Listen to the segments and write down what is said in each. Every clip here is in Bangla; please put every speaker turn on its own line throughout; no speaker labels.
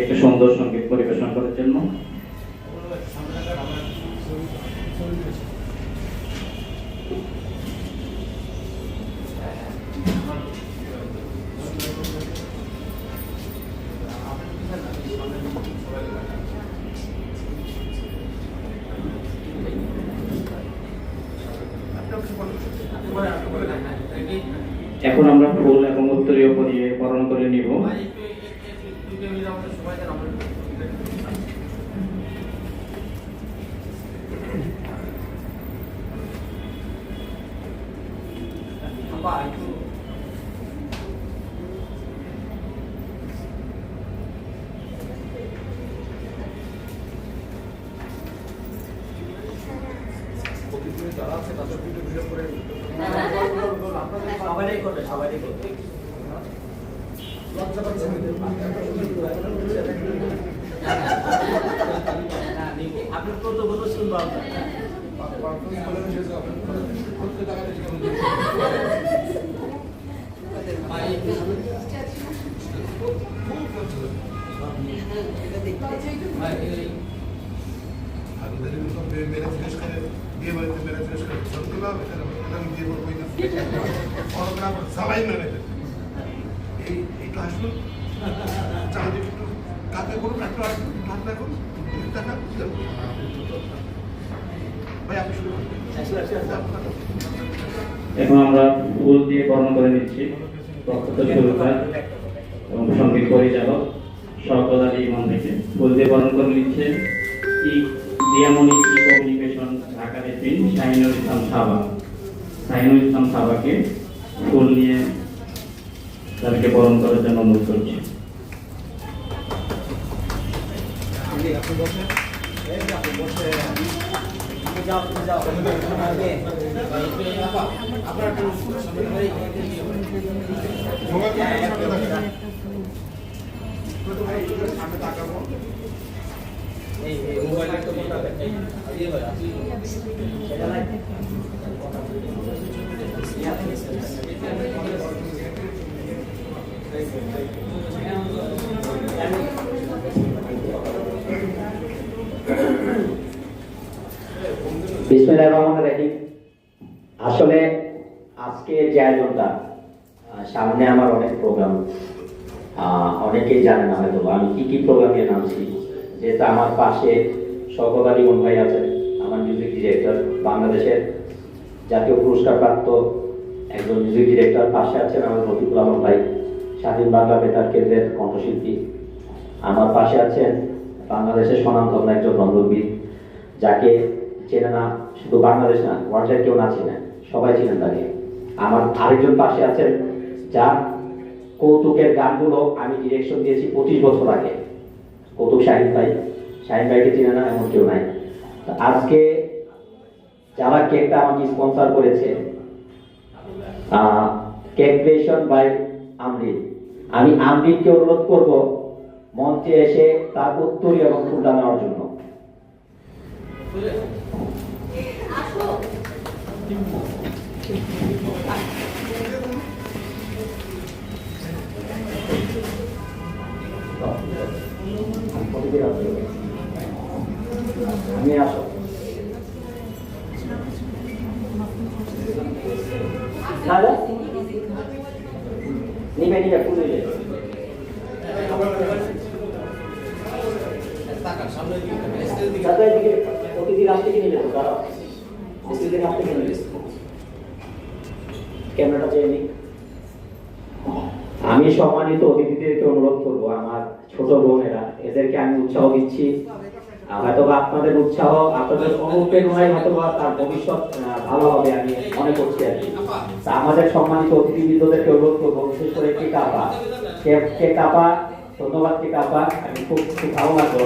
একটা সুন্দর সংগীত পরিবেশন করার জন্য। এখন আমরা ফুল এবং উত্তরীয় পরিয়ে বরণ করে নিব।
সবাই করবে সবাই করবে
সবাই মেনে এই ক্লাসগুলো চারদিকে কাতে করুন একটু একটা ঠান্ডা করুন
এখন আমরা ফুল দিয়ে বরণ করে নিচ্ছি এবং সংগীত পরিচালক শওকত আলী ইমাম থেকে। ফুল দিয়ে বরণ করে নিচ্ছে দিয়ামণি ই কমিউনিকেশন ঢাকা শাহিনুল ইসলাম সাবা। শাহিনুল ইসলাম সাবাকে ফুল নিয়ে তাদেরকে বরণ করার জন্য অনুরোধ করছি।
যাও যাও। আপনার এই কোনটা দিয়ে ভাই সেটা নাই।
বিসমিল্লাহির রহমানির রহিম। আসলে আজকে যে আয়োজনটা সামনে আমার অনেক প্রোগ্রাম অনেকেই জানে না হয়তো আমি কি কি প্রোগ্রামে নামছি। যেহেতু আমার পাশে শওকত আলী মন ভাই আছেন, আমার মিউজিক ডিরেক্টর বাংলাদেশের জাতীয় পুরস্কার প্রাপ্ত একজন মিউজিক ডিরেক্টর পাশে আছেন আমার রফিকুল আলম ভাই, স্বাধীন বাংলা বেতার কেন্দ্রের কণ্ঠশিল্পী। আমার পাশে আছেন বাংলাদেশের স্বনামধন্য একজন রঙ্গবিদ যাকে চেনে না, শুধু বাংলাদেশ না ওয়ার্ল্ডের কেউ না চেনে, সবাই চিনেন তাকে। আমার আরেকজন পাশে আছেন, যার কৌতুকের গানগুলো আমি ডিরেকশন দিয়েছি পঁচিশ বছর আগে। কৌতুক শাহিন ভাই। শাহিন ভাইকে চেনে না এমন কেউ নাই। আজকে যারা কেকটা আমাকে স্পন্সর করেছে কেক ক্রিয়েশন বাই আমরিন আমি আমরিনকে অনুরোধ করব, মঞ্চে এসে তার উত্তরী এবং ফুলটা নেওয়ার জন্য। আমি আসো। নিবে নিবে ফুল নিবে দাদা এদিকে অতিথি রাত থেকে নিবে তো অতিথি রাত থেকে নিবে ক্যামেরাটা চেয়ে আমি সম্মানিত অতিথিদেরকে অনুরোধ করব, আমার ছোট বোনেরা। এদেরকে আমি উৎসাহ দিচ্ছি। হয়তো আপনাদের উৎসাহ, আপনাদের অনুপ্রেরণায় হয়তো তার ভবিষ্যৎ ভালো হবে আমি মনে করছি আর কি। আমাদের সম্মানিত অতিথিবৃন্দদেরকে অনুরোধ করব, বিশেষ করে কে কাপা কে- কাপা ধন্যবাদ কে কাপা আমি খুব খুব ভালো লাগল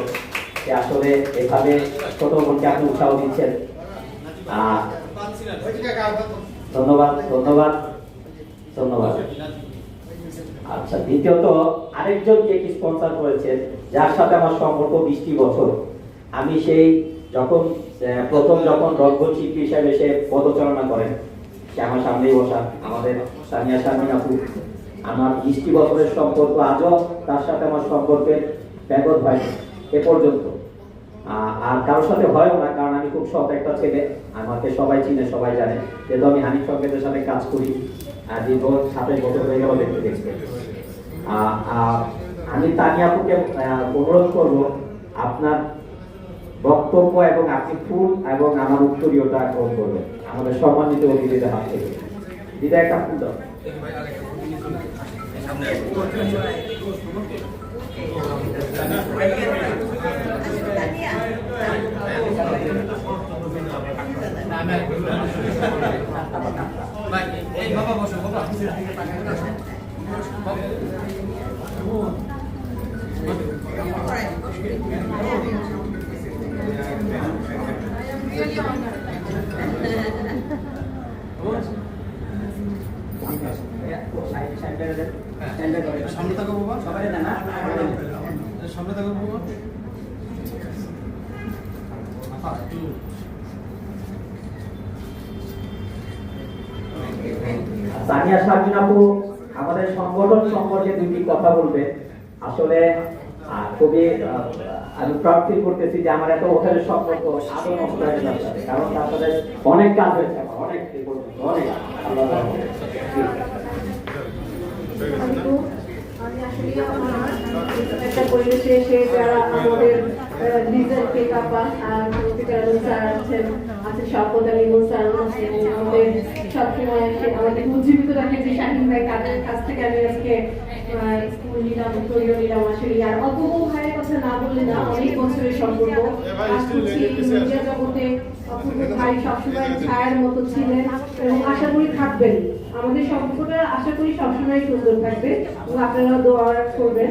যে আসলে এভাবে ছোট বোনকে আপনি উৎসাহ দিচ্ছেন। ধন্যবাদ ধন্যবাদ ধন্যবাদ। আচ্ছা দ্বিতীয়ত আরেকজন কেক স্পন্সর করেছেন, যার সাথে আমার সম্পর্ক বিশটি বছর। আমি সেই যখন প্রথম যখন রঙ্গন শিল্পী হিসাবে সে পদচারণা করেন, সে আমার সামনেই বসা, আমাদের সানিয়া শারমিন আপু। আমার বিশটি বছরের সম্পর্ক আজও তার সাথে আমার সম্পর্কের ব্যাগত হয়, এ পর্যন্ত। আর কারোর সাথে হয়ও না কারণ আমি খুব সৎ একটা ছেলে। আমাকে সবাই চিনে সবাই জানে। যেহেতু আমি হানিফ সরকারের সাথে কাজ করি আর দীর্ঘ সাতাশ বছর হয়ে গেল দেখতে দেখতে। আমি তানিয়া আপুকে আহ, অনুরোধ করব আপনার বক্তব্য এবং আপনি ফুল এবং আমার উত্তরীয়টা গ্রহণ করবেন। আমাদের সম্মানিত অতিথিদের হাত থেকে। দিদা একটা ফুল দাও।
সামনে ভাই এই বাবা বসো বাবা। সামনে থাকো বাবা।
সবাই না
সামনে থাকো বাবা।
সানিয়া আপু, আমাদের সংগঠন সম্পর্কে দুটি কথা বলবে। আসলে খুবই আমি প্রার্থী করতেছি যে আমার এত হোটেলের সম্পর্ক কারণ অনেক কাজ হয়েছে অনেক অনেক।
আমি আসলে একটা পরিবেশে এসে যারা আমাদের ডিজাইন টেক আপ আর স্যার আছেন, আছে স্যার আছেন, আমাদের সবসময় আমাদের উজ্জীবিত রাখে যে শাহিন ভাই কাছ থেকে আমি আজকে স্কুল নিলাম তৈরি নিলাম আসলে। আর ভাইয়ের কথা না বললে না, অনেক বছরের সম্পর্ক। মিডিয়া জগতে অপূর্ব ভাই সবসময় মতো ছিলেন এবং আশা করি থাকবেন। আমাদের সম্পর্কটা আশা করি সবসময় সুন্দর থাকবে এবং আপনারা দোয়া করবেন।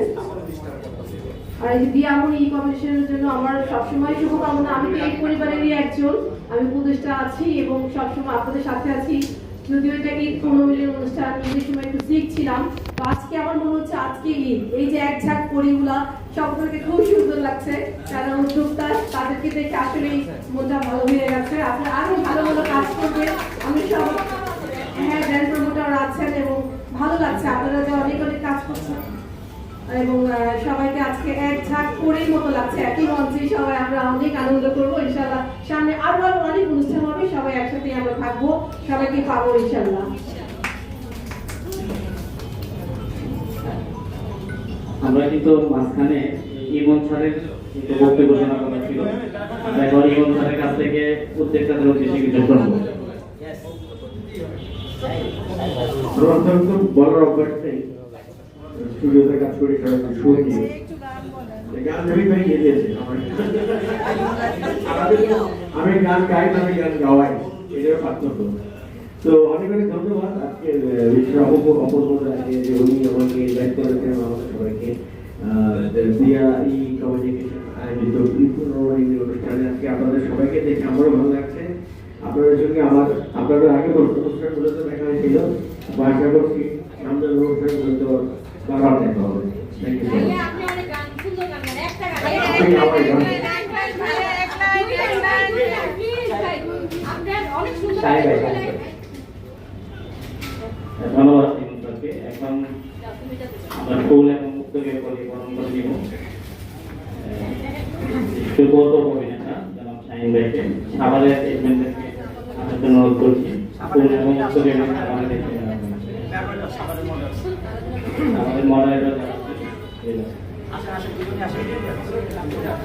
আর এই যে আমন ই কমিশনের জন্য আমার সবসময় শুভকামনা। আমি তো এই পরিবারেরই একজন। আমি উপদেষ্টা আছি এবং সবসময় আপনাদের সাথে আছি। যদিও এটা ঈদ পূর্ণমিলের অনুষ্ঠান ঈদের সময় একটু সিক ছিলাম। তো আজকে আমার মনে হচ্ছে আজকে ঈদ এই যে এক ঝাঁক পরিগুলা সকলকে খুব সুন্দর লাগছে। যারা উদ্যোক্তা, তাদেরকে দেখে আসলেই মনটা ভালো হয়ে গেছে। আপনারা আরও ভালো ভালো কাজ করবেন। আমি সব হ্যাঁ ব্র্যান্ড প্রমোটার আছেন এবং ভালো লাগছে। আপনারা যে অনেক অনেক কাজ করছেন। এবং সবাইকে আজকে এক ঝাঁক করেই মতো লাগছে একই মঞ্চে সবাই আমরা অনেক আনন্দ করব ইনশাল্লাহ সামনে আরও আরও অনেক অনুষ্ঠান হবে সবাই একসাথে আমরা থাকব। সবাইকে পাবো ইনশাল্লাহ
আমরা কিন্তু মাঝখানে ইমন স্যারের বক্তব্য শোনা কথা ছিল এখন ইমন স্যারের কাছ থেকে উদ্যোক্তাদের উদ্দেশ্যে কিছু
আমার বড় অভ্যাস নেই স্টুডিওতে কাজ করি এই গান আমি গান গাই, আমি গান গাওয়াই। এটাও পার্থক্য। তো অনেক অনেক ধন্যবাদ। আজকে অপর আছে যে উনি আমাকে ইনভাইট করেছেন, আমাদের সবাইকে। দিয়া ই কমিউনিকেশন অনুষ্ঠানে আজকে আপনাদের সবাইকে দেখে আমারও ভালো লাগছে। আপনাদের সঙ্গে আমার, আপনাদের আগে অনুষ্ঠানগুলোতে দেখা হয়েছিল। আশা থ্যাংক ইউ
ধন্যবাদ এখন আমরা ফুল এবং মুক্তকে পরিবহন করে দিব সুব্রত অভিনেতা জনাব শাহিন ভাইকে সাভারের এজেন্টদেরকে আসার জন্য অনুরোধ করছি। ফুল এবং মুক্তকে আমাদের আমাদের মডারেটর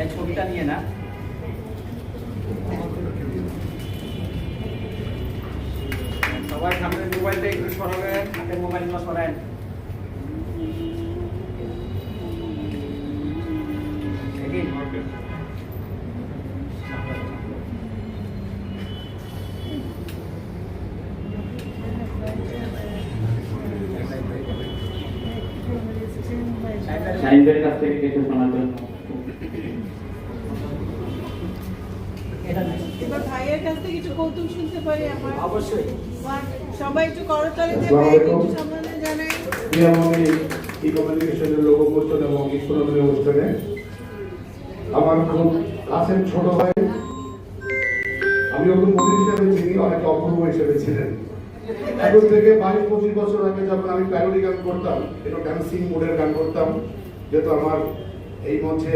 এই ছবিটা নিয়ে না সবাই সামনে মোবাইলটা একটু সরাবেন হাতের মোবাইলগুলো সরান
ভাইয়ের কাছ থেকে কিছু শোনার জন্য।
এবার ভাইয়ের কাছ থেকে কিছু কৌতুক শুনতে পারি আমার।
অবশ্যই।
সবাই একটু করতালি দিয়ে ভাইকে একটু সম্মানে জানাই
আমি ই কমিউনিকেশনের লোক মোচন এবং ইকোনমি অনুষ্ঠানে আমার খুব কাছের ছোট ভাই।
আমি ওকে মন্দির হিসেবে চিনি অনেক অপূর্ব হিসেবে ছিলেন। এখন থেকে বাইশ পঁচিশ বছর আগে যখন আমি প্যারোডি গান করতাম একটু ড্যান্সিং মোডের গান করতাম যেহেতু আমার এই মঞ্চে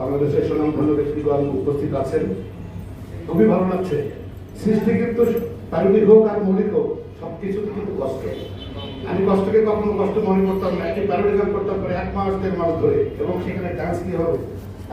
বাংলাদেশের সুনামধন্য ব্যক্তিগণ উপস্থিত আছেন খুবই ভালো লাগছে সৃষ্টি কিন্তু প্যারোডি হোক আর মৌলিক হোক সব কিন্তু কষ্ট। আমি কষ্টকে কখনো কষ্ট মনে করতাম না, একটি প্যারোডি গান করতাম পরে এক মাস, দেড় মাস ধরে, এবং সেখানে ডান্স কি হবে।